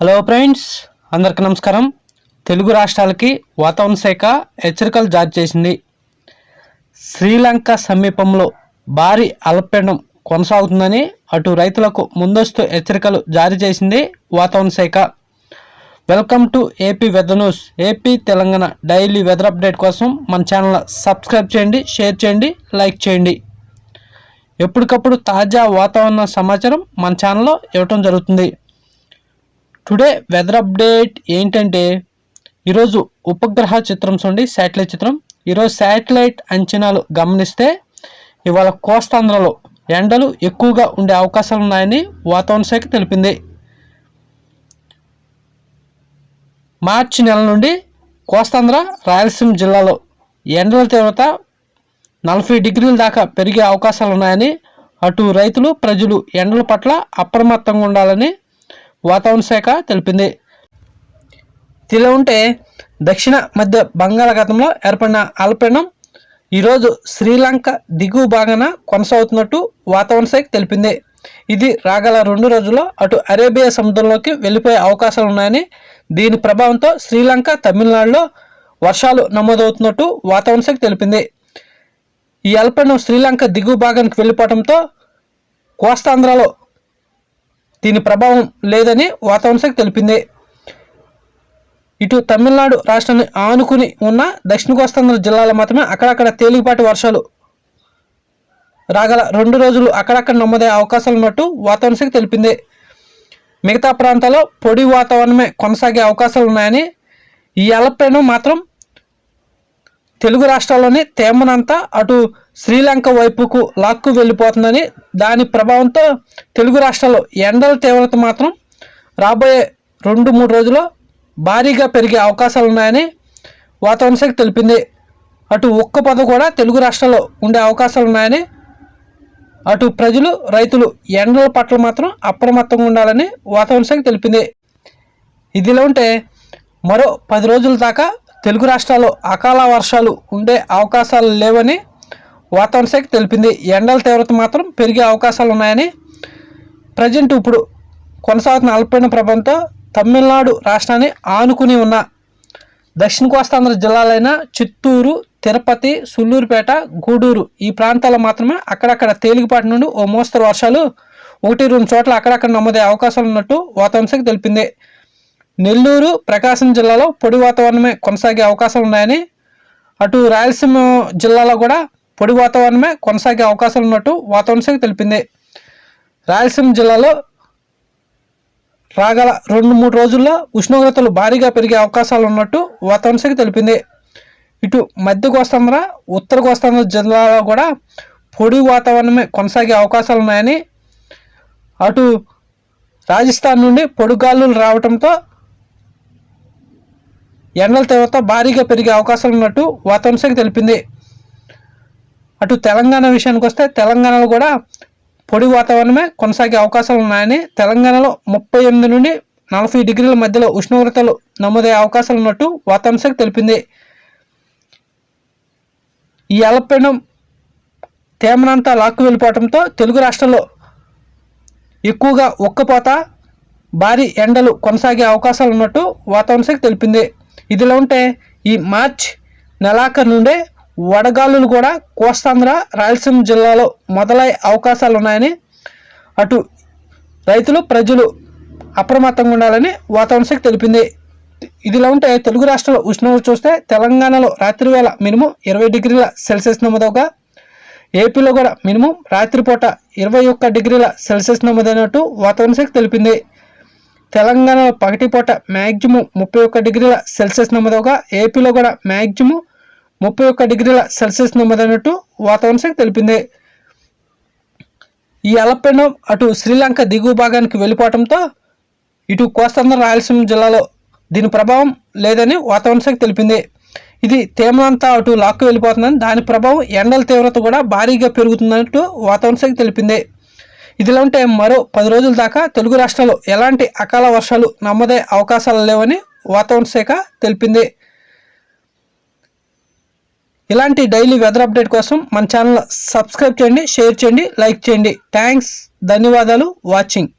Hello friends అందరికీ నమస్కారం. తెలుగు రాష్ట్రాలకి వాతావరణ శాఖ హెచ్చరికలు జారీ చేసింది. శ్రీలంక సమీపంలో భారీ అల్పపీడనం కొనసాగుతుందని అటు రైతులకు ముందస్తు హెచ్చరికలు జారీ చేసింది వాతావరణ శాఖ. Welcome to AP weather news AP Telangana daily weather update కోసం మన ఛానల్ సబ్స్క్రైబ్ చేయండి షేర్ చేయండి లైక్ చేయండి. ఎప్పటికప్పుడు తాజా వాతావరణ సమాచారం మన ఛానల్లో ఇవ్వటం జరుగుతుంది. టుడే వెదర్ అప్డేట్ ఏంటంటే ఈరోజు ఉపగ్రహ చిత్రం చూడండి శాటిలైట్ చిత్రం. ఈరోజు శాటిలైట్ అంచనాలు గమనిస్తే ఇవాళ కోస్తాంధ్రలో ఎండలు ఎక్కువగా ఉండే అవకాశాలు ఉన్నాయని వాతావరణ శాఖ తెలిపింది. మార్చి నెల నుండి కోస్తాంధ్ర రాయలసీమ జిల్లాలో ఎండల తీవ్రత నలభై డిగ్రీల దాకా పెరిగే అవకాశాలు ఉన్నాయని అటు రైతులు ప్రజలు ఎండల పట్ల అప్రమత్తంగా ఉండాలని వాతావరణ శాఖ తెలిపింది. ఇలా ఉంటే దక్షిణ మధ్య బంగాళాఖాతంలో ఏర్పడిన అల్పీడనం ఈరోజు శ్రీలంక దిగువ భాగాన కొనసాగుతున్నట్టు వాతావరణ శాఖ తెలిపింది. ఇది రాగల రెండు రోజుల్లో అటు అరేబియా సముద్రంలోకి వెళ్ళిపోయే అవకాశాలు ఉన్నాయని దీని ప్రభావంతో శ్రీలంక తమిళనాడులో వర్షాలు నమోదవుతున్నట్టు వాతావరణ శాఖ తెలిపింది. ఈ అల్పీడనం శ్రీలంక దిగువ భాగానికి వెళ్ళిపోవడంతో కోస్తాంధ్రలో దీని ప్రభావం లేదని వాతావరణ శాఖ తెలిపింది. ఇటు తమిళనాడు రాష్ట్రాన్ని ఆనుకుని ఉన్న దక్షిణ కోస్తాంధ్ర జిల్లాలో మాత్రమే అక్కడక్కడ తేలికపాటి వర్షాలు రాగల రెండు రోజులు అక్కడక్కడ నమ్మదే అవకాశాలు ఉన్నట్టు వాతావరణ శాఖ తెలిపింది. మిగతా ప్రాంతాల్లో పొడి వాతావరణమే కొనసాగే అవకాశాలు ఉన్నాయని ఈ అల్పపీడనం మాత్రం తెలుగు రాష్ట్రాల్లోని తేమనంతా అటు శ్రీలంక వైపుకు లాక్కు వెళ్ళిపోతుందని దాని ప్రభావంతో తెలుగు రాష్ట్రాల్లో ఎండల తీవ్రత మాత్రం రాబోయే రెండు మూడు రోజుల్లో భారీగా పెరిగే అవకాశాలు ఉన్నాయని వాతావరణ శాఖ తెలిపింది. అటు ఒక్క పద కూడా తెలుగు రాష్ట్రాల్లో ఉండే అవకాశాలు ఉన్నాయని అటు ప్రజలు రైతులు ఎండల పట్ల మాత్రం అప్రమత్తంగా ఉండాలని వాతావరణ శాఖ తెలిపింది. ఇదిలో ఉంటే మరో పది రోజుల దాకా తెలుగు రాష్ట్రాల్లో అకాల వర్షాలు ఉండే అవకాశాలు లేవని వాతావరణ శాఖ తెలిపింది. ఎండల తీవ్రత మాత్రం పెరిగే అవకాశాలు ఉన్నాయని ప్రజెంట్ ఇప్పుడు కొనసాగుతున్న అల్పపీడన ప్రభావంతో తమిళనాడు రాష్ట్రాన్ని ఆనుకుని ఉన్న దక్షిణ కోస్తాంధ్ర జిల్లాలైన చిత్తూరు తిరుపతి సుల్లూరుపేట గూడూరు ఈ ప్రాంతాల్లో మాత్రమే అక్కడక్కడ తేలికపాటి నుండి ఓ మోస్తరు వర్షాలు ఒకటి రెండు చోట్ల అక్కడక్కడ నమోదయ్యే అవకాశాలు ఉన్నట్టు వాతావరణ శాఖ తెలిపింది. నెల్లూరు ప్రకాశం జిల్లాలో పొడి వాతావరణమే కొనసాగే అవకాశాలు ఉన్నాయని అటు రాయలసీమ జిల్లాలో కూడా పొడి వాతావరణమే కొనసాగే అవకాశాలు ఉన్నట్టు వాతావరణ శాఖ తెలిపింది. రాయలసీమ జిల్లాలో రాగల రెండు మూడు రోజుల్లో ఉష్ణోగ్రతలు భారీగా పెరిగే అవకాశాలు ఉన్నట్టు వాతావరణ శాఖ తెలిపింది. ఇటు మధ్య కోస్తాంధ్ర ఉత్తర కోస్తాంధ్ర జిల్లాలో కూడా పొడి వాతావరణమే కొనసాగే అవకాశాలు ఉన్నాయని అటు రాజస్థాన్ నుండి పొడిగాలులు రావడంతో ఎండల తీవ్రత భారీగా పెరిగే అవకాశాలు ఉన్నట్టు వాతావరణ శాఖ తెలిపింది. అటు తెలంగాణ విషయానికి వస్తే తెలంగాణలో కూడా పొడి వాతావరణమే కొనసాగే అవకాశాలు ఉన్నాయని తెలంగాణలో ముప్పై ఎనిమిది నుండి నలభై డిగ్రీల మధ్యలో ఉష్ణోగ్రతలు నమోదయ్యే అవకాశాలు ఉన్నట్టు వాతావరణ శాఖ తెలిపింది. ఈ అల్పపీడనం తేమనంతా లాక్కు వెళ్ళిపోవడంతో తెలుగు రాష్ట్రాల్లో ఎక్కువగా ఒక్కపోత భారీ ఎండలు కొనసాగే అవకాశాలు ఉన్నట్టు వాతావరణ శాఖ తెలిపింది. ఇదిలో ఉంటే ఈ మార్చ్ నెలాఖరు నుండే వడగాలులు కూడా కోస్తాంధ్ర రాయలసీమ జిల్లాలో మొదలయ్యే అవకాశాలు ఉన్నాయని అటు రైతులు ప్రజలు అప్రమత్తంగా ఉండాలని వాతావరణ శాఖ తెలిపింది. ఇదిలా ఉంటే తెలుగు రాష్ట్రాల ఉష్ణోగ్రత చూస్తే తెలంగాణలో రాత్రి వేళ మినిమం ఇరవై డిగ్రీల సెల్సియస్ నమోదవగా ఏపీలో కూడా మినిమం రాత్రిపూట ఇరవై ఒక్క డిగ్రీల సెల్సియస్ నమోదైనట్టు వాతావరణ శాఖ తెలిపింది. తెలంగాణలో పగటిపూట మ్యాక్సిమం ముప్పై ఒక్క డిగ్రీల సెల్సియస్ నమోదవగా ఏపీలో కూడా మ్యాక్సిమం ముప్పై ఒక్క డిగ్రీల సెల్సియస్ నమోదైనట్టు వాతావరణ శాఖ తెలిపింది. ఈ అలపెండం అటు శ్రీలంక దిగువ భాగానికి వెళ్ళిపోవడంతో ఇటు కోస్తాంధ్ర రాయలసీమ జిల్లాలో దీని ప్రభావం లేదని వాతావరణ శాఖ తెలిపింది. ఇది తేమంతా అటు లాక్కు వెళ్ళిపోతుందని దాని ప్రభావం ఎండల తీవ్రత కూడా భారీగా పెరుగుతుందన్నట్టు వాతావరణ శాఖ తెలిపింది. ఇదిలా ఉంటే మరో పది రోజుల దాకా తెలుగు రాష్ట్రాల్లో ఎలాంటి అకాల వర్షాలు నమ్మదే అవకాశాలు లేవని వాతావరణ శాఖ తెలిపింది. ఇలాంటి డైలీ వెదర్ అప్డేట్ కోసం మన ఛానల్ సబ్స్క్రైబ్ చేయండి షేర్ చేయండి లైక్ చేయండి. థ్యాంక్స్ ధన్యవాదాలు వాచింగ్.